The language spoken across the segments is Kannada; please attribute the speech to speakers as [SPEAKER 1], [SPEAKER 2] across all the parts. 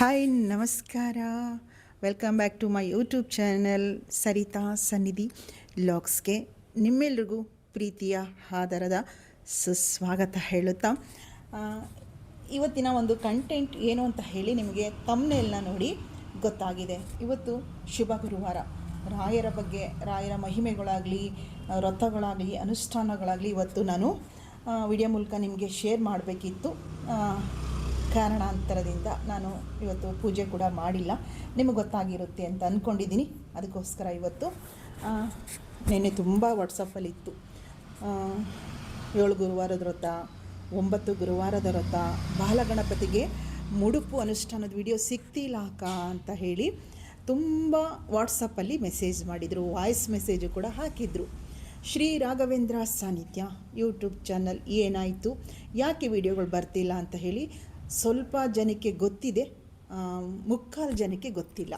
[SPEAKER 1] ಹಾಯ್ ನಮಸ್ಕಾರ welcome back to my YouTube channel Saritha Sannidhi ಲಾಗ್ಸ್ಗೆ ನಿಮ್ಮೆಲ್ರಿಗೂ ಪ್ರೀತಿಯ ಆಧಾರದ ಸುಸ್ವಾಗತ ಹೇಳುತ್ತಾ. ಇವತ್ತಿನ ಒಂದು ಕಂಟೆಂಟ್ ಏನು ಅಂತ ಹೇಳಿ ನಿಮಗೆ ತಮ್ಮನೆಲ್ಲ ನೋಡಿ ಗೊತ್ತಾಗಿದೆ. ಇವತ್ತು ಶುಭ ಗುರುವಾರ. ರಾಯರ ಬಗ್ಗೆ, ರಾಯರ ಮಹಿಮೆಗಳಾಗಲಿ ವ್ರತಗಳಾಗಲಿ ಅನುಷ್ಠಾನಗಳಾಗಲಿ ಇವತ್ತು ನಾನು ವಿಡಿಯೋ ಮೂಲಕ ನಿಮಗೆ ಶೇರ್ ಮಾಡಬೇಕಿತ್ತು. ಕಾರಣಾಂತರದಿಂದ ನಾನು ಇವತ್ತು ಪೂಜೆ ಕೂಡ ಮಾಡಿಲ್ಲ. ನಿಮಗೆ ಗೊತ್ತಾಗಿರುತ್ತೆ ಅಂತ ಅಂದ್ಕೊಂಡಿದ್ದೀನಿ ಅದಕ್ಕೋಸ್ಕರ ಇವತ್ತು ನಿನ್ನೆ ತುಂಬ ವಾಟ್ಸಪ್ಪಲ್ಲಿ ಇತ್ತು. ಏಳು ಗುರುವಾರದ ವ್ರತ, ಒಂಬತ್ತು ಗುರುವಾರದ ವ್ರತ, ಬಾಲಗಣಪತಿಗೆ ಮುಡುಪು ಅನುಷ್ಠಾನದ ವಿಡಿಯೋ ಸಿಗ್ತಿಲ್ಲ ಅಕ್ಕ ಅಂತ ಹೇಳಿ ತುಂಬ ವಾಟ್ಸಪ್ಪಲ್ಲಿ ಮೆಸೇಜ್ ಮಾಡಿದರು ವಾಯ್ಸ್ ಮೆಸೇಜು ಕೂಡ ಹಾಕಿದರು. ಶ್ರೀ ರಾಘವೇಂದ್ರ ಸಾನ್ನಿಧ್ಯ ಯೂಟ್ಯೂಬ್ ಚಾನಲ್ ಏನಾಯಿತು? ಯಾಕೆ ವಿಡಿಯೋಗಳು ಬರ್ತಿಲ್ಲ ಅಂತ ಹೇಳಿ ಸ್ವಲ್ಪ ಜನಕ್ಕೆ ಗೊತ್ತಿದೆ ಮುಕ್ಕಾಲು ಜನಕ್ಕೆ ಗೊತ್ತಿಲ್ಲ.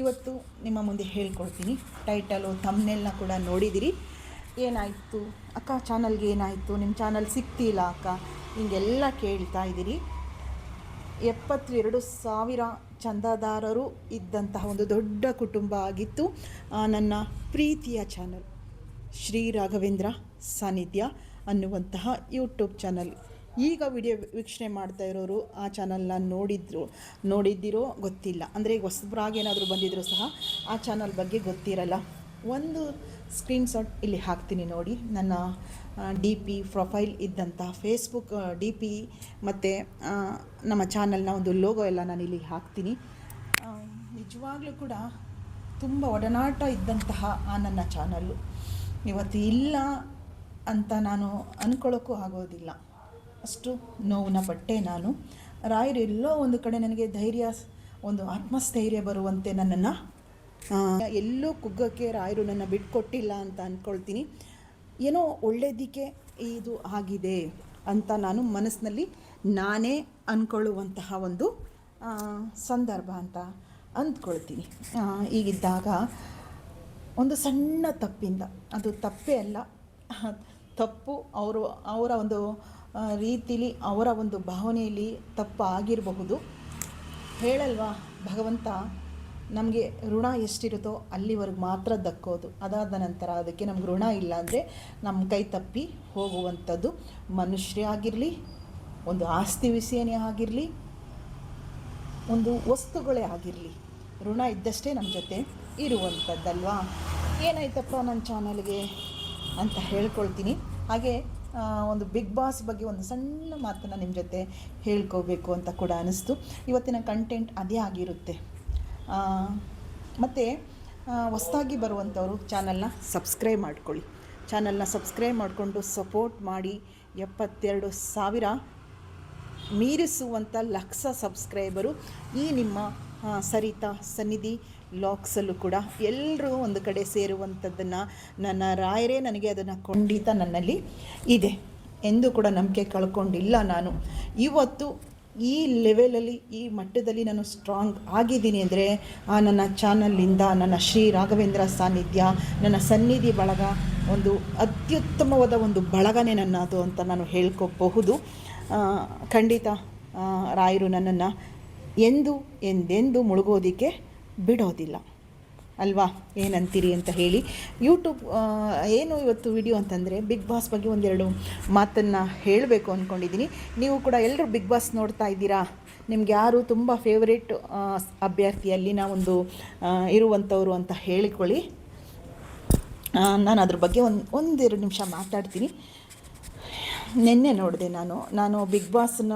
[SPEAKER 1] ಇವತ್ತು ನಿಮ್ಮ ಮುಂದೆ ಹೇಳ್ಕೊಡ್ತೀನಿ. ಟೈಟಲು ತಮ್ಮನೆಲ್ಲ ಕೂಡ ನೋಡಿದಿರಿ. ಏನಾಯಿತು? ಅಕ್ಕ ಚಾನಲ್ಗೆ ಏನಾಯಿತು? ನಿಮ್ಮ ಚಾನಲ್ ಸಿಗ್ತಿಲ್ಲ ಅಕ್ಕ. ಹಿಂಗೆಲ್ಲ ಕೇಳ್ತಾ ಇದ್ದೀರಿ ಎಪ್ಪತ್ತೆರಡು ಸಾವಿರ ಚಂದಾದಾರರು ಇದ್ದಂತಹ ಒಂದು ದೊಡ್ಡ ಕುಟುಂಬ ಆಗಿತ್ತು. ನನ್ನ ಪ್ರೀತಿಯ ಚಾನಲ್ ಶ್ರೀ ರಾಘವೇಂದ್ರ ಸಾನ್ನಿಧ್ಯ ಅನ್ನುವಂತಹ ಯೂಟ್ಯೂಬ್ ಚಾನಲ್ ಈಗ ವಿಡಿಯೋ ವೀಕ್ಷಣೆ ಮಾಡ್ತಾ ಇರೋರು ಆ ಚಾನಲ್ನ ನೋಡಿದ್ರು, ನೋಡಿದ್ದಿರೋ ಗೊತ್ತಿಲ್ಲ. ಅಂದರೆ ಈಗ ಹೊಸಬ್ರಾಗಿ ಏನಾದರೂ ಬಂದಿದ್ದರೂ ಸಹ ಆ ಚಾನಲ್ ಬಗ್ಗೆ ಗೊತ್ತಿರಲ್ಲ. ಒಂದು ಸ್ಕ್ರೀನ್ಶಾಟ್ ಇಲ್ಲಿ ಹಾಕ್ತೀನಿ ನೋಡಿ. ನನ್ನ ಡಿ ಪಿ ಪ್ರೊಫೈಲ್ ಇದ್ದಂಥ ಫೇಸ್ಬುಕ್ ಡಿ ಪಿ ಮತ್ತು ನಮ್ಮ ಚಾನಲ್ನ ಒಂದು ಲೋಗೋ ಎಲ್ಲ ನಾನು ಇಲ್ಲಿ ಹಾಕ್ತೀನಿ. ನಿಜವಾಗ್ಲೂ ಕೂಡ ತುಂಬ ಒಡನಾಟ ಇದ್ದಂತಹ ಆ ನನ್ನ ಚಾನಲ್ಲು. ಇವತ್ತು ಇಲ್ಲ ಅಂತ ನಾನು ಅಂದ್ಕೊಳ್ಳೋಕ್ಕೂ ಆಗೋದಿಲ್ಲ. ಅಷ್ಟು ನೋವನ್ನ ಪಟ್ಟೆ ನಾನು. ರಾಯರು ಎಲ್ಲೋ ಒಂದು ಕಡೆ ನನಗೆ ಧೈರ್ಯ, ಒಂದು ಆತ್ಮಸ್ಥೈರ್ಯ ಬರುವಂತೆ ನನ್ನನ್ನು ಎಲ್ಲೂ ಕುಗ್ಗಕ್ಕೆ ರಾಯರು ನನ್ನ ಬಿಟ್ಕೊಟ್ಟಿಲ್ಲ ಅಂತ ಅಂದ್ಕೊಳ್ತೀನಿ ಏನೋ ಒಳ್ಳೆಯದಕ್ಕೆ ಇದು ಆಗಿದೆ ಅಂತ ನಾನು ಮನಸ್ಸಿನಲ್ಲಿ ನಾನೇ ಅಂದ್ಕೊಳ್ಳುವಂತಹ ಒಂದು ಸಂದರ್ಭ ಅಂತ ಅಂದ್ಕೊಳ್ತೀನಿ. ಈಗಿದ್ದಾಗ ಒಂದು ಸಣ್ಣ ತಪ್ಪಿಂದ, ಅದು ತಪ್ಪೇ ಅಲ್ಲ. ತಪ್ಪು, ಅವರು, ಅವರ ಒಂದು ರೀತಿಲಿ ಅವರ ಒಂದು ಭಾವನೆಯಲ್ಲಿ ತಪ್ಪು ಆಗಿರಬಹುದು ಹೇಳಲ್ವಾ, ಭಗವಂತ ನಮಗೆ ಋಣ ಎಷ್ಟಿರುತ್ತೋ ಅಲ್ಲಿವರೆಗೆ ಮಾತ್ರ ದಕ್ಕೋದು. ಅದಾದ ನಂತರ ಅದಕ್ಕೆ ನಮ್ಗೆ ಋಣ ಇಲ್ಲ ಅಂದರೆ ನಮ್ಮ ಕೈ ತಪ್ಪಿ ಹೋಗುವಂಥದ್ದು. ಮನುಷ್ಯರೇ ಆಗಿರಲಿ, ಒಂದು ಆಸ್ತಿ ವಿಷಯನೇ ಆಗಿರಲಿ, ಒಂದು ವಸ್ತುಗಳೇ ಆಗಿರಲಿ, ಋಣ ಇದ್ದಷ್ಟೇ ನಮ್ಮ ಜೊತೆ ಇರುವಂಥದ್ದಲ್ವಾ? ಏನಾಯ್ತಪ್ಪ ನನ್ನ ಚಾನಲ್ಗೆ ಅಂತ ಹೇಳ್ಕೊಳ್ತೀನಿ. ಹಾಗೆ ಒಂದು ಬಿಗ್ ಬಾಸ್ ಬಗ್ಗೆ ಒಂದು ಸಣ್ಣ ಮಾತನ್ನು ನಿಮ್ಮ ಜೊತೆ ಹೇಳ್ಕೋಬೇಕು ಅಂತ ಕೂಡ ಅನ್ನಿಸ್ತು ಇವತ್ತಿನ ಕಂಟೆಂಟ್ ಅದೇ ಆಗಿರುತ್ತೆ. ಮತ್ತು ಹೊಸ್ದಾಗಿ ಬರುವಂಥವರು ಚಾನಲ್ನ ಸಬ್ಸ್ಕ್ರೈಬ್ ಮಾಡ್ಕೊಳ್ಳಿ. ಚಾನಲ್ನ ಸಬ್ಸ್ಕ್ರೈಬ್ ಮಾಡಿಕೊಂಡು ಸಪೋರ್ಟ್ ಮಾಡಿ ಎಪ್ಪತ್ತೆರಡು ಸಾವಿರ ಮೀರಿಸುವಂಥ ಲಕ್ಷ ಸಬ್ಸ್ಕ್ರೈಬರು ಈ ನಿಮ್ಮ ಸರಿತಾ ಸನ್ನಿಧಿ ಲಾಕ್ಸಲ್ಲೂ ಕೂಡ ಎಲ್ಲರೂ ಒಂದು ಕಡೆ ಸೇರುವಂಥದ್ದನ್ನು ನನ್ನ ರಾಯರೇ ನನಗೆ ಅದನ್ನು ಖಂಡಿತ ನನ್ನಲ್ಲಿ ಇದೆ ಎಂದು ಕೂಡ ನಂಬಿಕೆ ಕಳ್ಕೊಂಡಿಲ್ಲ ನಾನು. ಇವತ್ತು ಈ ಲೆವೆಲಲ್ಲಿ ಈ ಮಟ್ಟದಲ್ಲಿ ನಾನು ಸ್ಟ್ರಾಂಗ್ ಆಗಿದ್ದೀನಿ ಅಂದರೆ, ಆ ನನ್ನ ಚಾನಲ್ಲಿಂದ ನನ್ನ ಶ್ರೀ ರಾಘವೇಂದ್ರ ಸಾನ್ನಿಧ್ಯ, ನನ್ನ ಸನ್ನಿಧಿ ಬಳಗ ಒಂದು ಅತ್ಯುತ್ತಮವಾದ ಒಂದು ಬಳಗನೇ ನನ್ನದು ಅಂತ ನಾನು ಹೇಳ್ಕೋಬಹುದು. ಖಂಡಿತ ರಾಯರು ನನ್ನನ್ನು ಎಂದು ಎಂದೆಂದು ಮುಳುಗೋದಕ್ಕೆ ಬಿಡೋದಿಲ್ಲ. ಅಲ್ವಾ? ಏನಂತೀರಿ ಅಂತ ಹೇಳಿ. ಯೂಟ್ಯೂಬ್ ಏನು ಇವತ್ತು ವಿಡಿಯೋ ಅಂತಂದರೆ ಬಿಗ್ ಬಾಸ್ ಬಗ್ಗೆ ಒಂದೆರಡು ಮಾತನ್ನು ಹೇಳಬೇಕು ಅಂದ್ಕೊಂಡಿದ್ದೀನಿ ನೀವು ಕೂಡ ಎಲ್ಲರೂ ಬಿಗ್ ಬಾಸ್ ನೋಡ್ತಾ ಇದ್ದೀರಾ? ನಿಮ್ಗೆ ಯಾರು ತುಂಬ ಫೇವ್ರೇಟ್ ಅಭ್ಯರ್ಥಿ ಅಲ್ಲಿನ ಒಂದು ಇರುವಂಥವ್ರು ಅಂತ ಹೇಳಿಕೊಳ್ಳಿ. ನಾನು ಅದ್ರ ಬಗ್ಗೆ ಒಂದು, ಒಂದೆರಡು ನಿಮಿಷ ಮಾತಾಡ್ತೀನಿ. ನಿನ್ನೆ ನೋಡಿದೆ ನಾನು. ನಾನು ಬಿಗ್ ಬಾಸ್ನ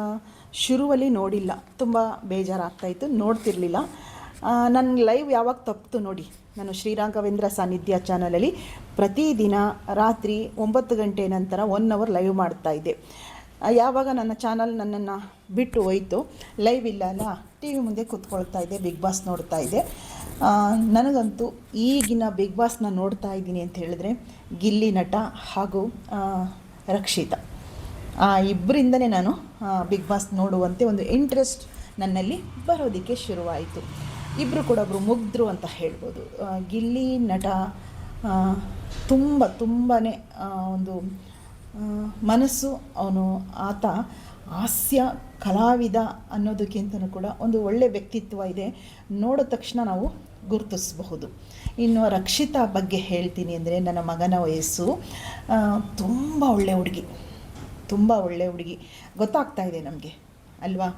[SPEAKER 1] ಶುರುವಲ್ಲಿ ನೋಡಿಲ್ಲ. ತುಂಬ ಬೇಜಾರಾಗ್ತಾಯಿತ್ತು ನೋಡ್ತಿರ್ಲಿಲ್ಲ. ನನ್ನ ಲೈವ್ ಯಾವಾಗ ತಪ್ಪಿತು ನೋಡಿ. ನಾನು ಶ್ರೀರಾಘವೇಂದ್ರ ಸಾನ್ನಿಧ್ಯ ಚಾನಲಲ್ಲಿ ಪ್ರತಿದಿನ ರಾತ್ರಿ ಒಂಬತ್ತು ಗಂಟೆ ನಂತರ ಒನ್ ಅವರ್ ಲೈವ್ ಮಾಡ್ತಾ ಇದ್ದೆ. ಯಾವಾಗ ನನ್ನ ಚಾನಲ್ ನನ್ನನ್ನು ಬಿಟ್ಟು ಹೋಯಿತು ಲೈವ್ ಇಲ್ಲ ಅಲ್ಲ ಟಿ ವಿ ಮುಂದೆ ಕೂತ್ಕೊಳ್ತಾ ಇದ್ದೆ ಬಿಗ್ ಬಾಸ್ ನೋಡ್ತಾ ಇದ್ದೆ. ನನಗಂತೂ ಈಗಿನ ಬಿಗ್ ಬಾಸ್ನ ನೋಡ್ತಾ ಇದ್ದೀನಿ ಅಂತ ಹೇಳಿದ್ರೆ ಗಿಲ್ಲಿ ನಟ ಹಾಗೂ ರಕ್ಷಿತಾ. ಆ ಇಬ್ಬರಿಂದನೇ ನಾನು ಬಿಗ್ ಬಾಸ್ ನೋಡುವಂತೆ ಒಂದು ಇಂಟ್ರೆಸ್ಟ್ ನನ್ನಲ್ಲಿ ಬರೋದಕ್ಕೆ ಶುರುವಾಯಿತು. ಇಬ್ಬರು ಕೂಡ ಒಬ್ಬರು ಮುಗ್ಧರು ಅಂತ ಹೇಳ್ಬೋದು. ಗಿಲ್ಲಿ ನಟ ತುಂಬ ತುಂಬಾ ಒಂದು ಮನಸ್ಸು ಅವನು, ಆತ ಹಾಸ್ಯ, ಕಲಾವಿದ ಅನ್ನೋದಕ್ಕಿಂತನೂ ಕೂಡ ಒಂದು ಒಳ್ಳೆಯ ವ್ಯಕ್ತಿತ್ವ ಇದೆ. ನೋಡಿದ ತಕ್ಷಣ ನಾವು ಗುರುತಿಸಬಹುದು. ಇನ್ನು ರಕ್ಷಿತಾ ಬಗ್ಗೆ ಹೇಳ್ತೀನಿ ಅಂದರೆ ನನ್ನ ಮಗನ ವಯಸ್ಸು ತುಂಬ ಒಳ್ಳೆ ಹುಡುಗಿ. ತುಂಬ ಒಳ್ಳೆ ಹುಡುಗಿ. ಗೊತ್ತಾಗ್ತಾ ಇದೆ ನಮಗೆ. ಅಲ್ವಾ?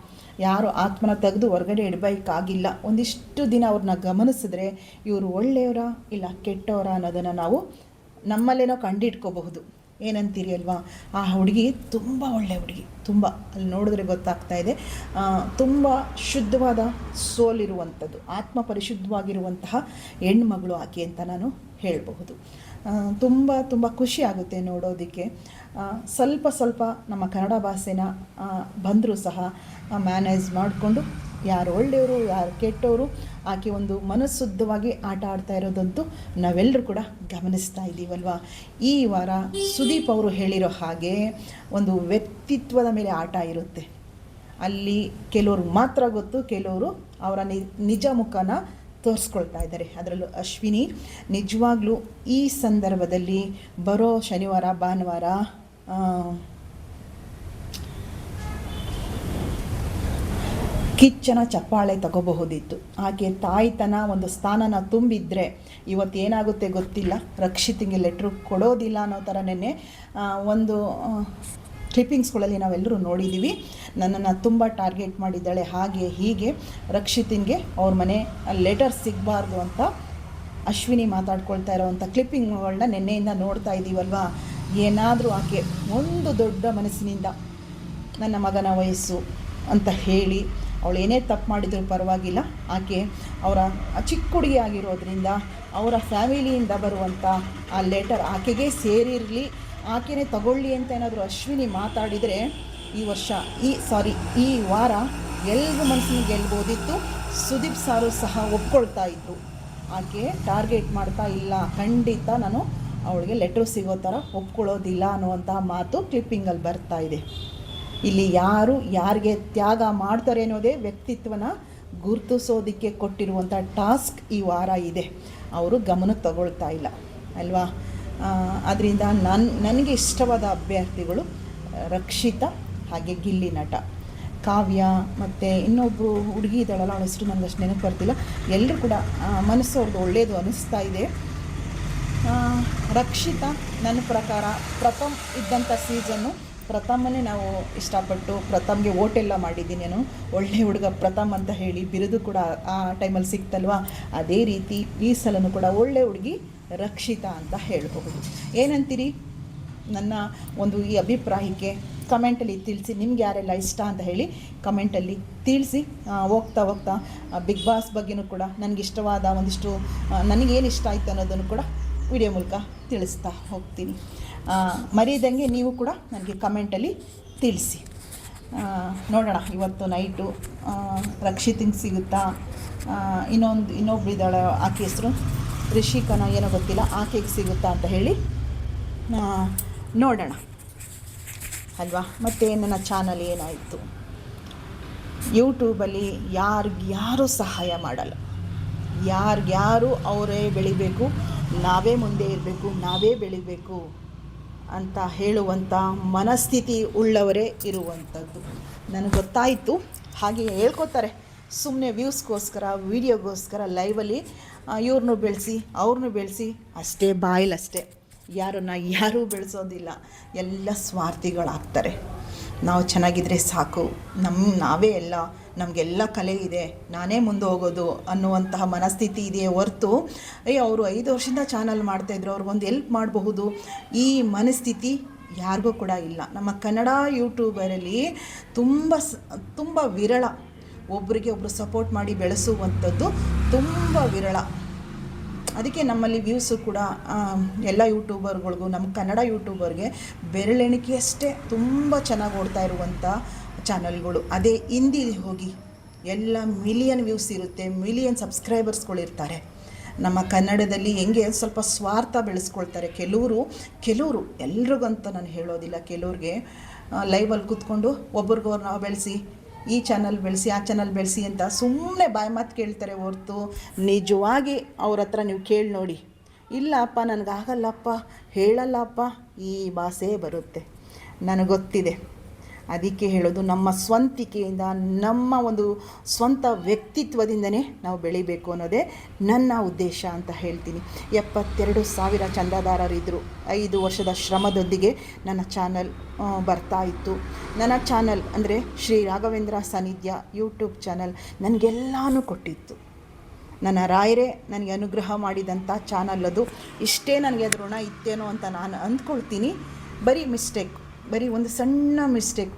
[SPEAKER 1] ಯಾರು ಆತ್ಮನ ತೆಗೆದು ಹೊರಗಡೆ ಇಡಬೇಕಾಗಿಲ್ಲ. ಒಂದಿಷ್ಟು ದಿನ ಅವ್ರನ್ನ ಗಮನಿಸಿದ್ರೆ ಇವರು ಒಳ್ಳೆಯವರ ಇಲ್ಲ ಕೆಟ್ಟವರ ಅನ್ನೋದನ್ನು ನಾವು ನಮ್ಮಲ್ಲೇನೋ ಕಂಡಿಟ್ಕೋಬಹುದು. ಏನಂತೀರಿ ಅಲ್ವಾ? ಆ ಹುಡುಗಿ ತುಂಬ ಒಳ್ಳೆ ಹುಡುಗಿ, ತುಂಬ. ಅಲ್ಲಿ ನೋಡಿದ್ರೆ ಗೊತ್ತಾಗ್ತಾ ಇದೆ. ತುಂಬ ಶುದ್ಧವಾದ ಸೋಲಿರುವಂಥದ್ದು, ಆತ್ಮ ಪರಿಶುದ್ಧವಾಗಿರುವಂತಹ ಹೆಣ್ಮಗಳು ಆಕೆ ಅಂತ ನಾನು ಹೇಳಬಹುದು. ತುಂಬ ತುಂಬ ಖುಷಿ ಆಗುತ್ತೆ ನೋಡೋದಕ್ಕೆ. ಸ್ವಲ್ಪ ಸ್ವಲ್ಪ ನಮ್ಮ ಕನ್ನಡ ಭಾಷೆನ ಬಂದರೂ ಸಹ ಮ್ಯಾನೇಜ್ ಮಾಡಿಕೊಂಡು ಯಾರು ಒಳ್ಳೆಯವರು, ಯಾರು ಕೆಟ್ಟವರು, ಆಕೆ ಒಂದು ಮನಸ್ಸುದ್ಧವಾಗಿ ಆಟ ಆಡ್ತಾ ಇರೋದಂತೂ ನಾವೆಲ್ಲರೂ ಕೂಡ ಗಮನಿಸ್ತಾ ಇದ್ದೀವಲ್ವಾ? ಈ ವಾರ ಸುದೀಪ್ ಅವರು ಹೇಳಿರೋ ಹಾಗೆ ಒಂದು ವ್ಯಕ್ತಿತ್ವದ ಮೇಲೆ ಆಟ ಇರುತ್ತೆ. ಅಲ್ಲಿ ಕೆಲವರು ಮಾತ್ರ ಗೊತ್ತು, ಕೆಲವರು ಅವರ ನಿಜ ಮುಖನ ತೋರಿಸ್ಕೊಳ್ತಾ ಇದ್ದಾರೆ. ಅದರಲ್ಲೂ ಅಶ್ವಿನಿ, ನಿಜವಾಗ್ಲೂ ಈ ಸಂದರ್ಭದಲ್ಲಿ ಬರೋ ಶನಿವಾರ, ಭಾನುವಾರ ಕಿಚ್ಚನ ಚಪ್ಪಾಳೆ ತಗೋಬಹುದಿತ್ತು. ಹಾಗೆ ತಾಯ್ತನ ಒಂದು ಸ್ಥಾನನ ತುಂಬಿದ್ರೆ ಇವತ್ತು ಏನಾಗುತ್ತೆ ಗೊತ್ತಿಲ್ಲ. ರಕ್ಷಿತಿಗೆ ಲೆಟ್ರು ಕೊಡೋದಿಲ್ಲ ಅನ್ನೋ ಥರ ನೆನ್ನೆ ಒಂದು ಕ್ಲಿಪ್ಪಿಂಗ್ಸ್ಗಳಲ್ಲಿ ನಾವೆಲ್ಲರೂ ನೋಡಿದ್ದೀವಿ ನನ್ನನ್ನು ತುಂಬ ಟಾರ್ಗೆಟ್ ಮಾಡಿದ್ದಾಳೆ ಹಾಗೆ ಹೀಗೆ. ರಕ್ಷಿತಿನ್ಗೆ ಅವ್ರ ಮನೆ ಲೆಟರ್ ಸಿಗಬಾರ್ದು ಅಂತ ಅಶ್ವಿನಿ ಮಾತಾಡ್ಕೊಳ್ತಾ ಇರೋವಂಥ ಕ್ಲಿಪ್ಪಿಂಗ್ಗಳನ್ನ ನಿನ್ನೆಯಿಂದ ನೋಡ್ತಾ ಇದ್ದೀವಲ್ವಾ ಏನಾದರೂ ಆಕೆ ಒಂದು ದೊಡ್ಡ ಮನಸ್ಸಿನಿಂದ ನನ್ನ ಮಗನ ವಯಸ್ಸು ಅಂತ ಹೇಳಿ ಅವಳು ಏನೇ ತಪ್ಪು ಮಾಡಿದರೂ ಪರವಾಗಿಲ್ಲ. ಆಕೆ ಅವರ ಚಿಕ್ಕ ಹುಡುಗಿ ಆಗಿರೋದ್ರಿಂದ ಅವರ ಫ್ಯಾಮಿಲಿಯಿಂದ ಬರುವಂಥ ಆ ಲೆಟರ್ ಆಕೆಗೆ ಸೇರಿರಲಿ. ಆಕೆನೇ ತಗೊಳ್ಳಿ ಅಂತ ಏನಾದರೂ ಅಶ್ವಿನಿ ಮಾತಾಡಿದರೆ ಈ ವರ್ಷ, ಈ, ಸಾರಿ, ಈ ವಾರ ಎಲ್ರ ಮನಸ್ಸನ್ನು ಗೆಲ್ಬೋದಿತ್ತು. ಸುದೀಪ್ ಸಾರು ಸಹ ಒಪ್ಕೊಳ್ತಾ ಇದ್ರು. ಆಕೆ ಟಾರ್ಗೆಟ್ ಮಾಡ್ತಾ ಇಲ್ಲ. ಖಂಡಿತ ನಾನು ಅವಳಿಗೆ ಲೆಟ್ರ್ ಸಿಗೋ ಥರ ಒಪ್ಕೊಳ್ಳೋದಿಲ್ಲ ಅನ್ನುವಂತಹ ಮಾತು ಕ್ಲಿಪ್ಪಿಂಗಲ್ಲಿ ಬರ್ತಾ ಇದೆ. ಇಲ್ಲಿ ಯಾರು, ಯಾರಿಗೆ ತ್ಯಾಗ ಮಾಡ್ತಾರೆ ಅನ್ನೋದೇ ವ್ಯಕ್ತಿತ್ವನ ಗುರುತಿಸೋದಕ್ಕೆ ಕೊಟ್ಟಿರುವಂಥ ಟಾಸ್ಕ್ ಈ ವಾರ ಇದೆ. ಅವರು ಗಮನ ತಗೊಳ್ತಾ ಇಲ್ಲ. ಅಲ್ವಾ? ಅದರಿಂದ ನನ್ನ ನನಗೆ ಇಷ್ಟವಾದ ಅಭ್ಯರ್ಥಿಗಳು ರಕ್ಷಿತಾ ಹಾಗೆ ಗಿಲ್ಲಿ ನಟ. ಕಾವ್ಯ ಮತ್ತು ಇನ್ನೊಬ್ಬರು ಹುಡುಗಿ ಇದ್ದಾಳಲ್ಲ, ಅವಳ ಹೆಸರು ನನಗೆ ಅಷ್ಟು ನೆನಪು ಬರ್ತಿಲ್ಲ. ಎಲ್ಲರೂ ಕೂಡ ಮನಸ್ಸು ಅವ್ರದ್ದು ಒಳ್ಳೆಯದು ಅನ್ನಿಸ್ತಾ ಇದೆ. ರಕ್ಷಿತಾ ನನ್ನ ಪ್ರಕಾರ ಪ್ರಥಮ್ ಇದ್ದಂಥ ಸೀಸನ್ನು ಪ್ರಥಮನೇ ನಾವು ಇಷ್ಟಪಟ್ಟು ಪ್ರಥಮ್ಗೆ ಓಟೆಲ್ಲ ಮಾಡಿದ್ದೀನಿ ನಾನು. ಒಳ್ಳೆ ಹುಡುಗ ಪ್ರಥಮ್ ಅಂತ ಹೇಳಿ ಬಿರುದು ಕೂಡ ಆ ಟೈಮಲ್ಲಿ ಸಿಕ್ತಲ್ವಾ? ಅದೇ ರೀತಿ ಈ ಸಲನೂ ಕೂಡ ಒಳ್ಳೆ ಹುಡುಗಿ ರಕ್ಷಿತಾ ಅಂತ ಹೇಳಬಹುದು. ಏನಂತೀರಿ? ನನ್ನ ಒಂದು ಈ ಅಭಿಪ್ರಾಯಕ್ಕೆ ಕಮೆಂಟಲ್ಲಿ ತಿಳಿಸಿ, ನಿಮ್ಗೆ ಯಾರೆಲ್ಲ ಇಷ್ಟ ಅಂತ ಹೇಳಿ ಕಮೆಂಟಲ್ಲಿ ತಿಳಿಸಿ. ಹೋಗ್ತಾ ಹೋಗ್ತಾ ಬಿಗ್ ಬಾಸ್ ಬಗ್ಗೆನೂ ಕೂಡ ನನಗೆ ಇಷ್ಟವಾದ ಒಂದಿಷ್ಟು ನನಗೇನು ಇಷ್ಟ ಆಯಿತು ಅನ್ನೋದನ್ನು ಕೂಡ ವಿಡಿಯೋ ಮೂಲಕ ತಿಳಿಸ್ತಾ ಹೋಗ್ತೀನಿ. ಮರೀದಂಗೆ ನೀವು ಕೂಡ ನನಗೆ ಕಮೆಂಟಲ್ಲಿ ತಿಳಿಸಿ. ನೋಡೋಣ, ಇವತ್ತು ನೈಟು ರಕ್ಷಿತಿಂಗ್ ಸಿಗುತ್ತಾ? ಇನ್ನೊಂದು ಇನ್ನೊಬ್ಬರು ಇದ್ದಾಳೆ ಆಕೆ ಹೆಸರು? ರಿಷಿಕನ ಏನೋ ಗೊತ್ತಿಲ್ಲ, ಆಕೆಗೆ ಸಿಗುತ್ತಾ ಅಂತ ಹೇಳಿ ನೋಡೋಣ. ಅಲ್ವಾ? ಮತ್ತು ನನ್ನ ಚಾನಲ್ ಏನಾಯಿತು? ಯೂಟ್ಯೂಬಲ್ಲಿ ಯಾರಿಗ್ಯಾರೂ ಸಹಾಯ ಮಾಡಲ್ಲ? ಯಾರಿಗ್ಯಾರು ಅವರೇ ಬೆಳಿಬೇಕು? ನಾವೇ ಮುಂದೆ ಇರಬೇಕು, ನಾವೇ ಬೆಳಿಬೇಕು. ಅಂತ ಹೇಳುವಂಥ ಮನಸ್ಥಿತಿ ಉಳ್ಳವರೇ ಇರುವಂಥದ್ದು ನನಗೆ ಗೊತ್ತಾಯಿತು. ಹಾಗೆ ಹೇಳ್ಕೊತಾರೆ. ಸುಮ್ಮನೆ ವ್ಯೂಸ್ಗೋಸ್ಕರ ವೀಡಿಯೋಗೋಸ್ಕರ ಲೈವಲ್ಲಿ ಇವ್ರನ್ನೂ ಬೆಳೆಸಿ ಅವ್ರನ್ನೂ ಬೆಳೆಸಿ, ಅಷ್ಟೇ ಬಾಯಿಲಷ್ಟೇ. ಯಾರನ್ನ ಯಾರೂ ಬೆಳೆಸೋದಿಲ್ಲ. ಎಲ್ಲ ಸ್ವಾರ್ಥಿಗಳಾಗ್ತಾರೆ. ನಾವು ಚೆನ್ನಾಗಿದ್ದರೆ ಸಾಕು. ನಮ್ಮ ನಾವೇ ಎಲ್ಲ ನಮಗೆಲ್ಲ ಕಲೆ ಇದೆ, ನಾನೇ ಮುಂದೆ ಹೋಗೋದು ಅನ್ನುವಂತಹ ಮನಸ್ಥಿತಿ ಇದೆಯೇ ಹೊರ್ತು ಅಯ್ಯೋ ಅವರು ಐದು ವರ್ಷದಿಂದ ಚಾನಲ್ ಮಾಡ್ತಾಯಿದ್ರು ಅವ್ರಿಗೊಂದು ಎಲ್ಪ್ ಮಾಡಬಹುದು. ಈ ಮನಸ್ಥಿತಿ ಯಾರಿಗೂ ಕೂಡ ಇಲ್ಲ. ನಮ್ಮ ಕನ್ನಡ ಯೂಟ್ಯೂಬರಲ್ಲಿ ತುಂಬ ಸ, ತುಂಬ ವಿರಳ ಒಬ್ಬರಿಗೆ ಒಬ್ಬರು ಸಪೋರ್ಟ್ ಮಾಡಿ ಬೆಳೆಸುವಂಥದ್ದು ತುಂಬ ವಿರಳ. ಅದಕ್ಕೆ ನಮ್ಮಲ್ಲಿ ವ್ಯೂಸು ಕೂಡ ಎಲ್ಲ ಯೂಟ್ಯೂಬರ್ಗಳಿಗೂ, ನಮ್ಮ ಕನ್ನಡ ಯೂಟ್ಯೂಬರ್ಗೆ ಬೆರಳೆಣಿಕೆಯಷ್ಟೇ ತುಂಬ ಚೆನ್ನಾಗಿ ಓಡ್ತಾ ಇರುವಂಥ ಚಾನಲ್ಗಳು ಅದೇ ಹಿಂದಿ ಹೋಗಿ ಎಲ್ಲ ಮಿಲಿಯನ್ ವ್ಯೂಸ್ ಇರುತ್ತೆ ಮಿಲಿಯನ್ ಸಬ್ಸ್ಕ್ರೈಬರ್ಸ್ಗಳಿರ್ತಾರೆ ನಮ್ಮ ಕನ್ನಡದಲ್ಲಿ ಹೆಂಗೆ ಸ್ವಲ್ಪ ಸ್ವಾರ್ಥ ಬೆಳೆಸ್ಕೊಳ್ತಾರೆ. ಕೆಲವರು ಕೆಲವರು ಎಲ್ರಿಗಂತ ನಾನು ಹೇಳೋದಿಲ್ಲ, ಕೆಲವ್ರಿಗೆ ಲೈವಲ್ಲಿ ಕೂತ್ಕೊಂಡು ಒಬ್ರಿಗೊಬ್ರು ಬೆಳೆಸಿ, ಈ ಚಾನಲ್ ಬೆಳೆಸಿ, ಆ ಚಾನಲ್ ಬೆಳೆಸಿ ಅಂತ ಸುಮ್ಮನೆ ಬಾಯಿ ಮಾತು ಕೇಳ್ತಾರೆ ಹೊರ್ತು ನಿಜವಾಗಿ ಅವ್ರ ಹತ್ರ ನೀವು ಕೇಳಿ ನೋಡಿ. ಇಲ್ಲಪ್ಪ ನನಗಾಗಲ್ಲಪ್ಪ ಹೇಳಲ್ಲಪ್ಪ, ಈ ಭಾಷೆ ಬರುತ್ತೆ. ನನಗೆ ಗೊತ್ತಿದೆ. ಅದಕ್ಕೆ ಹೇಳೋದು ನಮ್ಮ ಸ್ವಂತಿಕೆಯಿಂದ ನಮ್ಮ ಒಂದು ಸ್ವಂತ ವ್ಯಕ್ತಿತ್ವದಿಂದನೇ ನಾವು ಬೆಳಿಬೇಕು ಅನ್ನೋದೇ ನನ್ನ ಉದ್ದೇಶ ಅಂತ ಹೇಳ್ತೀನಿ. ಎಪ್ಪತ್ತೆರಡು ಸಾವಿರ ಚಂದಾದಾರರಿದ್ದರು ಐದು ವರ್ಷದ ಶ್ರಮದೊಂದಿಗೆ ನನ್ನ ಚಾನಲ್ ಬರ್ತಾ ಇತ್ತು. ನನ್ನ ಚಾನಲ್ ಅಂದರೆ ಶ್ರೀ ರಾಘವೇಂದ್ರ ಸಾನ್ನಿಧ್ಯ ಯೂಟ್ಯೂಬ್ ಚಾನಲ್ ನನಗೆಲ್ಲನೂ ಕೊಟ್ಟಿತ್ತು. ನನ್ನ ರಾಯರೇ ನನಗೆ ಅನುಗ್ರಹ ಮಾಡಿದಂಥ ಚಾನಲ್ ಅದು. ಇಷ್ಟೇ ನನಗೆ ಅದು ಋಣ ಇತ್ತೇನೋ ಅಂತ ನಾನು ಅಂದ್ಕೊಳ್ತೀನಿ. ಬರೀ ಮಿಸ್ಟೇಕ್. ಬರೀ ಒಂದು ಸಣ್ಣ ಮಿಸ್ಟೇಕ್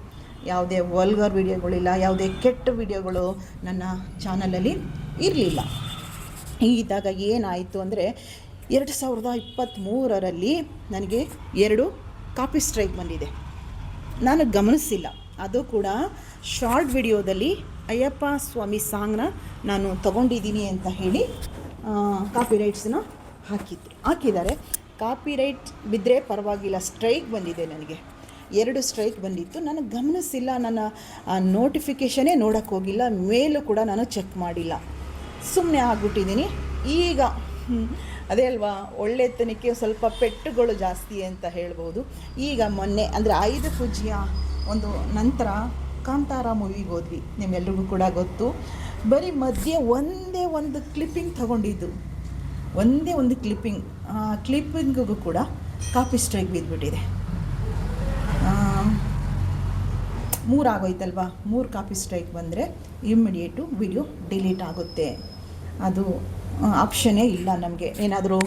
[SPEAKER 1] ಯಾವುದೇ ವಲ್ಗರ್ ವಿಡಿಯೋಗಳಿಲ್ಲ ಯಾವುದೇ ಕೆಟ್ಟ ವಿಡಿಯೋಗಳು ನನ್ನ ಚಾನಲಲ್ಲಿ ಇರಲಿಲ್ಲ. ಹೀಗಿದ್ದಾಗ ಏನಾಯಿತು ಅಂದರೆ, ಎರಡು ಸಾವಿರದ ಇಪ್ಪತ್ತ್ಮೂರರಲ್ಲಿ ನನಗೆ ಎರಡು ಕಾಪಿ ಸ್ಟ್ರೈಕ್ ಬಂದಿದೆ. ನಾನು ಗಮನಿಸಿಲ್ಲ. ಅದು ಕೂಡ ಶಾರ್ಟ್ ವಿಡಿಯೋದಲ್ಲಿ ಅಯ್ಯಪ್ಪ ಸ್ವಾಮಿ ಸಾಂಗ್ನ ನಾನು ತಗೊಂಡಿದ್ದೀನಿ ಅಂತ ಹೇಳಿ ಕಾಪಿ ರೈಟ್ಸನ್ನ ಹಾಕಿದ್ರು ಹಾಕಿದ್ದಾರೆ. ಕಾಪಿ ರೈಟ್ ಬಿದ್ದರೆ ಪರವಾಗಿಲ್ಲ ಸ್ಟ್ರೈಕ್ ಬಂದಿದೆ ನನಗೆ. ಎರಡು ಸ್ಟ್ರೈಕ್ ಬಂದಿತ್ತು. ನಾನು ಗಮನಿಸಿಲ್ಲ, ನನ್ನ ನೋಟಿಫಿಕೇಷನೇ ನೋಡೋಕ್ಕೆ ಹೋಗಿಲ್ಲ, ಮೇಲೂ ಕೂಡ ನಾನು ಚೆಕ್ ಮಾಡಿಲ್ಲ. ಸುಮ್ಮನೆ ಆಗಿಬಿಟ್ಟಿದ್ದೀನಿ ಈಗ ಅದೇ ಅಲ್ವಾ, ಒಳ್ಳೆತನಕ್ಕೆ ಸ್ವಲ್ಪ ಪೆಟ್ಟುಗಳು ಜಾಸ್ತಿ ಅಂತ ಹೇಳ್ಬೋದು. ಈಗ ಮೊನ್ನೆ, ಅಂದರೆ ಐದು ಪೂಜೆಯ ಒಂದು ನಂತರ ಕಾಂತಾರ ಮೂವಿಗೆ ಹೋದ್ವಿ, ನಿಮ್ಮೆಲ್ರಿಗೂ ಕೂಡ ಗೊತ್ತು. ಬರೀ ಮಧ್ಯೆ ಒಂದೇ ಒಂದು ಕ್ಲಿಪ್ಪಿಂಗ್ ತಗೊಂಡಿದ್ದು. ಒಂದೇ ಒಂದು ಕ್ಲಿಪ್ಪಿಂಗ್ ಕ್ಲಿಪ್ಪಿಂಗಿಗೂ ಕೂಡ ಕಾಪಿ ಸ್ಟ್ರೈಕ್ ಬಿದ್ದುಬಿಟ್ಟಿದೆ ಮೂರು ಆಗೋಯ್ತಲ್ವಾ ಮೂರು ಕಾಪಿ ಸ್ಟ್ರೈಕ್ ಬಂದರೆ ಇಮ್ಮಿಡಿಯೇಟು ವಿಡಿಯೋ ಡಿಲೀಟ್ ಆಗುತ್ತೆ. ಅದು ಆಪ್ಷನ್ನೇ ಇಲ್ಲ ನಮಗೆ. ಏನಾದರೂ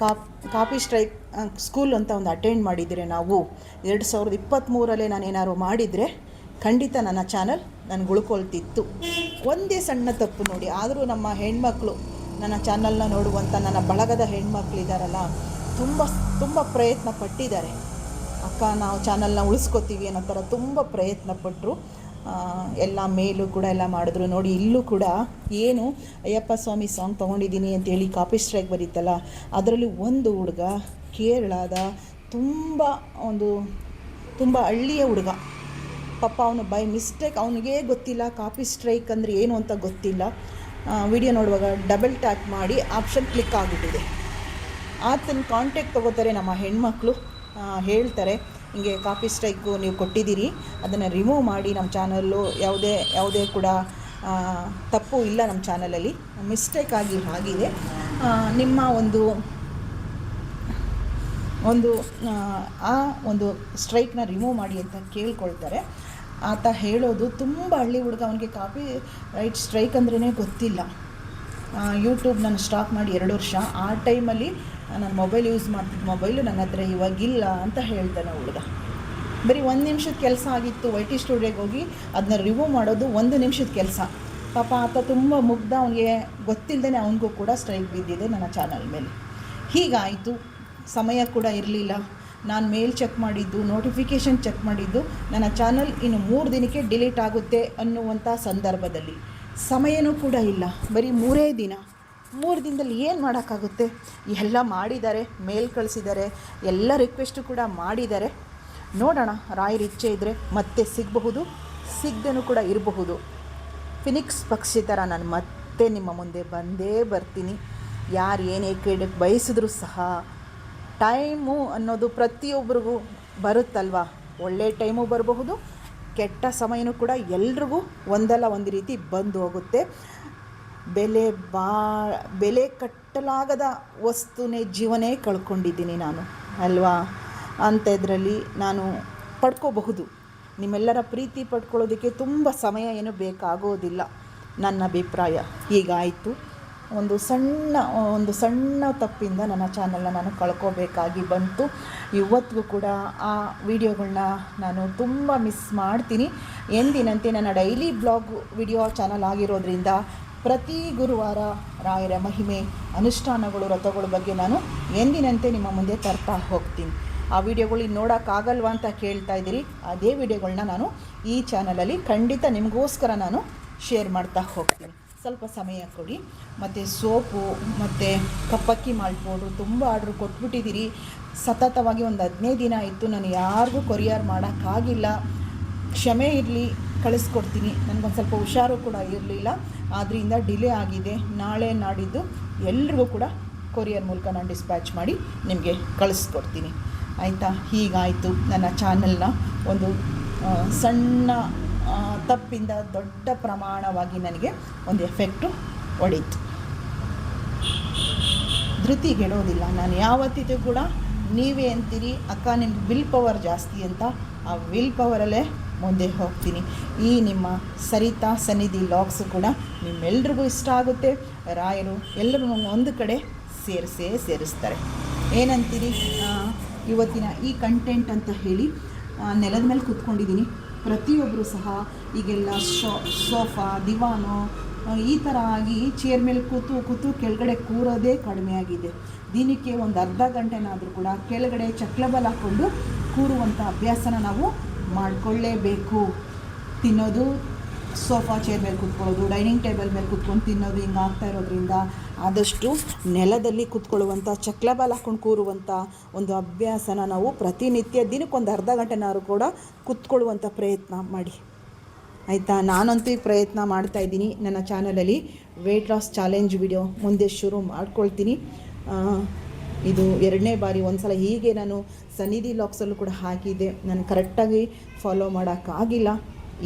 [SPEAKER 1] ಕಾಪ್, ಕಾಪಿ ಸ್ಟ್ರೈಕ್ ಸ್ಕೂಲ್ ಅಂತ ಒಂದು ಅಟೆಂಡ್ ಮಾಡಿದರೆ ನಾವು ಎರಡು ಸಾವಿರದ ಇಪ್ಪತ್ತ್ಮೂರಲ್ಲೇ ನಾನು ಏನಾದ್ರು ಮಾಡಿದರೆ ಖಂಡಿತ ನನ್ನ ಚಾನಲ್ ನಾನು ಉಳ್ಕೊಳ್ತಿತ್ತು. ಒಂದೇ ಸಣ್ಣ ತಪ್ಪು ನೋಡಿ. ಆದರೂ ನಮ್ಮ ಹೆಣ್ಮಕ್ಳು, ನನ್ನ ಚಾನಲ್ನ ನೋಡುವಂಥ ನನ್ನ ಬಳಗದ ಹೆಣ್ಮಕ್ಳಿದಾರಲ್ಲ ತುಂಬ ತುಂಬ ಪ್ರಯತ್ನ ಪಟ್ಟಿದ್ದಾರೆ. ಅಕ್ಕ ನಾವು ಚಾನಲ್ನ ಉಳಿಸ್ಕೋತೀವಿ ಅನ್ನೋ ಥರ ತುಂಬ ಪ್ರಯತ್ನ ಪಟ್ಟರು ಎಲ್ಲ ಮೇಲೂ ಕೂಡ ಎಲ್ಲ ಮಾಡಿದ್ರು. ನೋಡಿ, ಇಲ್ಲೂ ಕೂಡ ಏನು, ಅಯ್ಯಪ್ಪ ಸ್ವಾಮಿ ಸಾಂಗ್ ತೊಗೊಂಡಿದ್ದೀನಿ ಅಂತೇಳಿ ಕಾಪಿ ಸ್ಟ್ರೈಕ್ ಬರೀತಲ್ಲ, ಅದರಲ್ಲಿ ಒಂದು ಹುಡುಗ ಕೇರಳದ ತುಂಬ ಒಂದು, ತುಂಬ ಹಳ್ಳಿಯ ಹುಡುಗ. ಪಾಪ ಅವನು ಬೈ ಮಿಸ್ಟೇಕ್, ಅವನಿಗೆ ಗೊತ್ತಿಲ್ಲ ಕಾಪಿ ಸ್ಟ್ರೈಕ್ ಅಂದರೆ ಏನು ಅಂತ ಗೊತ್ತಿಲ್ಲ. ವಿಡಿಯೋ ನೋಡುವಾಗ ಡಬಲ್ ಟ್ಯಾಪ್ ಮಾಡಿ ಆಪ್ಷನ್ ಕ್ಲಿಕ್ ಆಗಿಬಿಟ್ಟಿದೆ. ಆತನ ಕಾಂಟ್ಯಾಕ್ಟ್ ತೊಗೋತಾರೆ ನಮ್ಮ ಹೆಣ್ಮಕ್ಳು. ಹೇಳ್ತಾರೆ. ಹಿಂಗೆ ಕಾಪಿ ಸ್ಟ್ರೈಕು ನೀವು ಕೊಟ್ಟಿದ್ದೀರಿ. ಅದನ್ನು ರಿಮೂವ್ ಮಾಡಿ ನಮ್ಮ ಚಾನಲ್ಲು ಯಾವುದೇ ಯಾವುದೇ ಕೂಡ ತಪ್ಪು ಇಲ್ಲ ನಮ್ಮ ಚಾನಲಲ್ಲಿ ಮಿಸ್ಟೇಕ್ ಆಗಿ ಆಗಿದೆ. ನಿಮ್ಮ ಒಂದು ಒಂದು ಆ, ಆ ಒಂದು ಸ್ಟ್ರೈಕ್ನ ರಿಮೂವ್ ಮಾಡಿ ಅಂತ ಕೇಳ್ಕೊಳ್ತಾರೆ. ಆತ ಹೇಳೋದು ತುಂಬ ಹಳ್ಳಿ ಹುಡುಗ ಅವನಿಗೆ ಕಾಪಿ ರೈಟ್ ಸ್ಟ್ರೈಕ್ ಅಂದ್ರೇ ಗೊತ್ತಿಲ್ಲ. ಯೂಟ್ಯೂಬ್ ನಾನು ಸ್ಟಾಪ್ ಮಾಡಿ ಎರಡು ವರ್ಷ. ಆ ಟೈಮಲ್ಲಿ ನಾನು ಮೊಬೈಲ್ ಯೂಸ್ ಮಾಡ್ತಿದ್ದ ಮೊಬೈಲು ನನ್ನ ಹತ್ರ ಇವಾಗಿಲ್ಲ ಅಂತ ಹೇಳ್ತಾನೆ ಹುಡುಗ. ಬರೀ ಒಂದು ನಿಮಿಷದ ಕೆಲಸ ಆಗಿತ್ತು ವೈ ಟಿ ಸ್ಟುಡಿಯೋಗೆ ಹೋಗಿ ಅದನ್ನ ರಿಮೂವ್ ಮಾಡೋದು ಒಂದು ನಿಮಿಷದ ಕೆಲಸ. ಪಾಪ ಆತ ತುಂಬ ಮುಗ್ಧ ಅವನಿಗೆ ಗೊತ್ತಿಲ್ಲದೇ ಅವನಿಗೂ ಕೂಡ ಸ್ಟ್ರೈಕ್ ಬಿದ್ದಿದೆ ನನ್ನ ಚಾನಲ್ ಮೇಲೆ. ಹೀಗಾಯಿತು, ಸಮಯ ಕೂಡ ಇರಲಿಲ್ಲ. ನಾನು ಮೇಲ್ ಚೆಕ್ ಮಾಡಿದ್ದು ನೋಟಿಫಿಕೇಷನ್ ಚೆಕ್ ಮಾಡಿದ್ದು, ನನ್ನ ಚಾನಲ್ ಇನ್ನು ಮೂರು ದಿನಕ್ಕೆ ಡಿಲೀಟ್ ಆಗುತ್ತೆ ಅನ್ನುವಂಥ ಸಂದರ್ಭದಲ್ಲಿ. ಸಮಯನೂ ಕೂಡ ಇಲ್ಲ. ಬರೀ ಮೂರೇ ದಿನ. ಮೂರು ದಿನದಲ್ಲಿ ಏನು ಮಾಡೋಕ್ಕಾಗುತ್ತೆ? ಎಲ್ಲ ಮಾಡಿದ್ದಾರೆ ಮೇಲ್ ಕಳಿಸಿದ್ದಾರೆ ಎಲ್ಲ ರಿಕ್ವೆಸ್ಟು ಕೂಡ ಮಾಡಿದ್ದಾರೆ ನೋಡೋಣ, ರಾಯರ ಇಚ್ಛೆ ಇದ್ದರೆ ಮತ್ತೆ ಸಿಗಬಹುದು, ಸಿಗದೇನೂ ಕೂಡ ಇರಬಹುದು. ಫಿನಿಕ್ಸ್ ಪಕ್ಷಿ ಥರ ನಾನು ಮತ್ತೆ ನಿಮ್ಮ ಮುಂದೆ ಬಂದೇ ಬರ್ತೀನಿ. ಯಾರು ಏನೇ ಕೇಳಕ್ಕೆ ಬಯಸಿದ್ರೂ ಸಹ, ಟೈಮು ಅನ್ನೋದು ಪ್ರತಿಯೊಬ್ಬರಿಗೂ ಬರುತ್ತಲ್ವಾ? ಒಳ್ಳೆ ಟೈಮು ಬರಬಹುದು, ಕೆಟ್ಟ ಸಮಯನೂ ಕೂಡ ಎಲ್ರಿಗೂ ಒಂದಲ್ಲ ಒಂದು ರೀತಿ ಬಂದು ಹೋಗುತ್ತೆ. ಬೆಲೆ ಬಾ, ಬೆಲೆ ಕಟ್ಟಲಾಗದ ವಸ್ತುನೇ ಜೀವನೇ ಕಳ್ಕೊಂಡಿದ್ದೀನಿ ನಾನು, ಅಲ್ವಾ? ಅಂಥದ್ರಲ್ಲಿ ನಾನು ಪಡ್ಕೋಬಹುದು. ನಿಮ್ಮೆಲ್ಲರ ಪ್ರೀತಿ ಪಡ್ಕೊಳ್ಳೋದಕ್ಕೆ ತುಂಬ ಸಮಯ ಏನು ಬೇಕಾಗೋದಿಲ್ಲ, ನನ್ನ ಅಭಿಪ್ರಾಯ. ಹೀಗಾಯಿತು ಒಂದು ಸಣ್ಣ ಒಂದು ಸಣ್ಣ ತಪ್ಪಿಂದ ನನ್ನ ಚಾನಲ್ನ ನಾನು ಕಳ್ಕೋಬೇಕಾಗಿ ಬಂತು. ಇವತ್ತಿಗೂ ಕೂಡ ಆ ವಿಡಿಯೋಗಳನ್ನ ನಾನು ತುಂಬ ಮಿಸ್ ಮಾಡ್ತೀನಿ. ಎಂದಿನಂತೆ ನನ್ನ ಡೈಲಿ ಬ್ಲಾಗ್ ವಿಡಿಯೋ ಚಾನಲ್ ಆಗಿರೋದ್ರಿಂದ ಪ್ರತಿ ಗುರುವಾರ ರಾಯರ ಮಹಿಮೆ, ಅನುಷ್ಠಾನಗಳು ವ್ರತಗಳ ಬಗ್ಗೆ ನಾನು ಎಂದಿನಂತೆ ನಿಮ್ಮ ಮುಂದೆ ತರ್ತಾ ಹೋಗ್ತೀನಿ. ಆ ವಿಡಿಯೋಗಳು ಇನ್ನು ನೋಡೋಕ್ಕಾಗಲ್ವಾ ಅಂತ ಕೇಳ್ತಾ ಇದ್ದೀರಿ, ಅದೇ ವಿಡಿಯೋಗಳನ್ನ ನಾನು ಈ ಚಾನಲಲ್ಲಿ ಖಂಡಿತ ನಿಮಗೋಸ್ಕರ ನಾನು ಶೇರ್ ಮಾಡ್ತಾ ಹೋಗ್ತೀನಿ. ಸ್ವಲ್ಪ ಸಮಯ ಕೊಡಿ. ಮತ್ತು ಸೋಪು, ಮತ್ತು ಕಪ್ಪಕ್ಕಿ ಪೌಡ್ರು ತುಂಬ ಆರ್ಡ್ರ್ ಕೊಟ್ಬಿಟ್ಟಿದ್ದೀರಿ. ಸತತವಾಗಿ ಒಂದು ಹದಿನೈದು ದಿನ ಆಯಿತು ನಾನು ಯಾರಿಗೂ ಕೊರಿಯರ್ ಮಾಡೋಕ್ಕಾಗಿಲ್ಲ. ಕ್ಷಮೆ ಇರಲಿ. ಕಳಿಸ್ಕೊಡ್ತೀನಿ. ನನಗೊಂದು ಸ್ವಲ್ಪ ಹುಷಾರು ಕೂಡ ಇರಲಿಲ್ಲ. ಆದ್ದರಿಂದ ಡಿಲೇ ಆಗಿದೆ. ನಾಳೆ ನಾಡಿದ್ದು ಎಲ್ರಿಗೂ ಕೂಡ ಕೊರಿಯರ್ ಮೂಲಕ ನಾನು ಡಿಸ್ಪ್ಯಾಚ್ ಮಾಡಿ ನಿಮಗೆ ಕಳಿಸ್ಕೊಡ್ತೀನಿ. ಆಯಿತಾ? ಹೀಗಾಯಿತು. ನನ್ನ ಚಾನಲ್ನ ಒಂದು ಸಣ್ಣ ತಪ್ಪಿಂದ ದೊಡ್ಡ ಪ್ರಮಾಣವಾಗಿ ನನಗೆ ಒಂದು ಎಫೆಕ್ಟು ಹೊಡೀತು. ಧೃತಿಗೆಡೋದಿಲ್ಲ ನಾನು ಯಾವತ್ತಿಗೂ ಕೂಡ ನೀವೇ ಅಂತೀರಿ, ಅಕ್ಕ ನಿಮ್ಗೆ ವಿಲ್ ಪವರ್ ಜಾಸ್ತಿ ಅಂತ. ಆ ವಿಲ್ ಪವರಲ್ಲೇ ಮುಂದೆ ಹೋಗ್ತೀನಿ. ಈ ನಿಮ್ಮ ಸರಿತಾ ಸನ್ನಿಧಿ ಲಾಗ್ಸು ಕೂಡ ನಿಮ್ಮೆಲ್ರಿಗೂ ಇಷ್ಟ ಆಗುತ್ತೆ. ರಾಯರು ಎಲ್ಲರೂ ಒಂದು ಕಡೆ ಸೇರಿಸೇ ಸೇರಿಸ್ತಾರೆ. ಏನಂತೀರಿ? ಇವತ್ತಿನ ಈ ಕಂಟೆಂಟ್ ಅಂತ ಹೇಳಿ ನೆಲದ ಮೇಲೆ ಕೂತ್ಕೊಂಡಿದ್ದೀನಿ. ಪ್ರತಿಯೊಬ್ಬರು ಸಹ ಈಗೆಲ್ಲ ಶೋ, ಸೋಫಾ, ದಿವಾನು ಈ ಥರ ಆಗಿ ಚೇರ್ ಮೇಲೆ ಕೂತು ಕೂತು ಕೆಳಗಡೆ ಕೂರೋದೇ ಕಡಿಮೆ ಆಗಿದೆ. ದಿನಕ್ಕೆ ಒಂದು ಅರ್ಧ ಗಂಟೆನಾದರೂ ಕೂಡ ಕೆಳಗಡೆ ಚಕ್ಲಬಲ್ ಹಾಕ್ಕೊಂಡು ಕೂರುವಂಥ ಅಭ್ಯಾಸನ ನಾವು ಮಾಡಿಕೊಳ್ಳೇಬೇಕು. ತಿನ್ನೋದು ಸೋಫಾ ಚೇರ್ ಮೇಲೆ ಕೂತ್ಕೊಳ್ಳೋದು, ಡೈನಿಂಗ್ ಟೇಬಲ್ ಮೇಲೆ ಕೂತ್ಕೊಂಡು ತಿನ್ನೋದು ಹಿಂಗೆ ಆಗ್ತಾ ಇರೋದ್ರಿಂದ ಆದಷ್ಟು ನೆಲದಲ್ಲಿ ಕೂತ್ಕೊಳ್ಳುವಂಥ ಚಕ್ಲಬಾಲ್ ಹಾಕ್ಕೊಂಡು ಕೂರುವಂಥ ಒಂದು ಅಭ್ಯಾಸನ ನಾವು ಪ್ರತಿನಿತ್ಯ ದಿನಕ್ಕೊಂದು ಅರ್ಧ ಗಂಟೆನಾದ್ರು ಕೂಡ ಕೂತ್ಕೊಳ್ಳುವಂಥ ಪ್ರಯತ್ನ ಮಾಡಿ. ಆಯಿತಾ? ನಾನಂತೂ ಈ ಪ್ರಯತ್ನ ಮಾಡ್ತಾ ಇದ್ದೀನಿ. ನನ್ನ ಚಾನಲಲ್ಲಿ ವೆಯ್ಟ್ ಲಾಸ್ ಚಾಲೆಂಜ್ ವಿಡಿಯೋ ಮುಂದೆ ಶುರು ಮಾಡ್ಕೊಳ್ತೀನಿ. ಇದು ಎರಡನೇ ಬಾರಿ ಒಂದು ಸಲ ಹೀಗೆ ನಾನು ಸನ್ನಿಧಿ ಲಾಕ್ಸಲ್ಲೂ ಕೂಡ ಹಾಕಿದ್ದೆ. ನಾನು ಕರೆಕ್ಟಾಗಿ ಫಾಲೋ ಮಾಡೋಕ್ಕಾಗಿಲ್ಲ.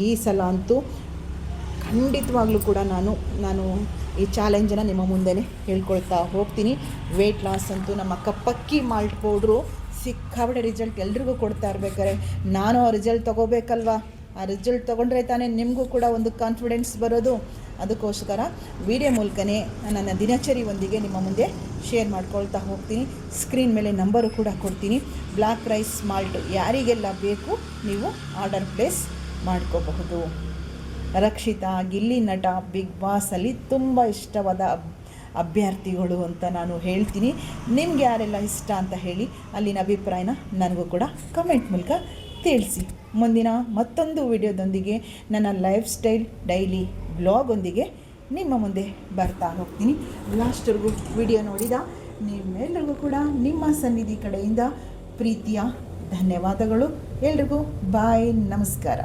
[SPEAKER 1] ಈ ಸಲ ಅಂತೂ ಖಂಡಿತವಾಗ್ಲೂ ಕೂಡ ನಾನು ನಾನು ಈ ಚಾಲೆಂಜನ್ನು ನಿಮ್ಮ ಮುಂದೆನೇ ಹೇಳ್ಕೊಳ್ತಾ ಹೋಗ್ತೀನಿ. ವೆಯ್ಟ್ ಲಾಸ್ ಅಂತೂ ನಮ್ಮ ಕಪ್ಪಕ್ಕಿ ಮಾಲ್ಟ್ ಪೌಡ್ರು ಸಿಕ್ಕಾಬಡೆ ರಿಸಲ್ಟ್ ಎಲ್ರಿಗೂ ಕೊಡ್ತಾ ಇರ್ಬೇಕಾರೆ ನಾನು ಆ ರಿಸಲ್ಟ್ ತೊಗೋಬೇಕಲ್ವಾ? ಆ ರಿಸಲ್ಟ್ ತೊಗೊಂಡ್ರೆ ತಾನೇ ನಿಮಗೂ ಕೂಡ ಒಂದು ಕಾನ್ಫಿಡೆನ್ಸ್ ಬರೋದು. ಅದಕ್ಕೋಸ್ಕರ ವಿಡಿಯೋ ಮೂಲಕನೇ ನನ್ನ ದಿನಚರಿಯೊಂದಿಗೆ ನಿಮ್ಮ ಮುಂದೆ ಶೇರ್ ಮಾಡ್ಕೊಳ್ತಾ ಹೋಗ್ತೀನಿ. ಸ್ಕ್ರೀನ್ ಮೇಲೆ ನಂಬರು ಕೂಡ ಕೊಡ್ತೀನಿ. ಬ್ಲ್ಯಾಕ್ ರೈಸ್ ಮಾಲ್ಟ್ ಯಾರಿಗೆಲ್ಲ ಬೇಕು ನೀವು ಆರ್ಡರ್ ಪ್ಲೇಸ್ ಮಾಡ್ಕೋಬಹುದು. ರಕ್ಷಿತಾ, ಗಿಲ್ಲಿ ನಟ ಬಿಗ್ ಬಾಸಲ್ಲಿ ತುಂಬ ಇಷ್ಟವಾದ ಅಭ್ಯರ್ಥಿಗಳು ಅಂತ ನಾನು ಹೇಳ್ತೀನಿ. ನಿಮ್ಗೆ ಯಾರೆಲ್ಲ ಇಷ್ಟ ಅಂತ ಹೇಳಿ ಅಲ್ಲಿನ ಅಭಿಪ್ರಾಯನ ನನಗೂ ಕೂಡ ಕಮೆಂಟ್ ಮೂಲಕ ತಿಳಿಸಿ. ಮುಂದಿನ ಮತ್ತೊಂದು ವಿಡಿಯೋದೊಂದಿಗೆ ನನ್ನ ಲೈಫ್ ಸ್ಟೈಲ್ ಡೈಲಿ ಬ್ಲಾಗೊಂದಿಗೆ ನಿಮ್ಮ ಮುಂದೆ ಬರ್ತಾ ಹೋಗ್ತೀನಿ. ಲಾಸ್ಟ್ವರೆಗೂ ವಿಡಿಯೋ ನೋಡಿದ ನಿಮ್ಮೆಲ್ಲರಿಗೂ ಕೂಡ ನಿಮ್ಮ ಸನ್ನಿಧಿ ಕಡೆಯಿಂದ ಪ್ರೀತಿಯ ಧನ್ಯವಾದಗಳು. ಎಲ್ರಿಗೂ ಬಾಯ್, ನಮಸ್ಕಾರ.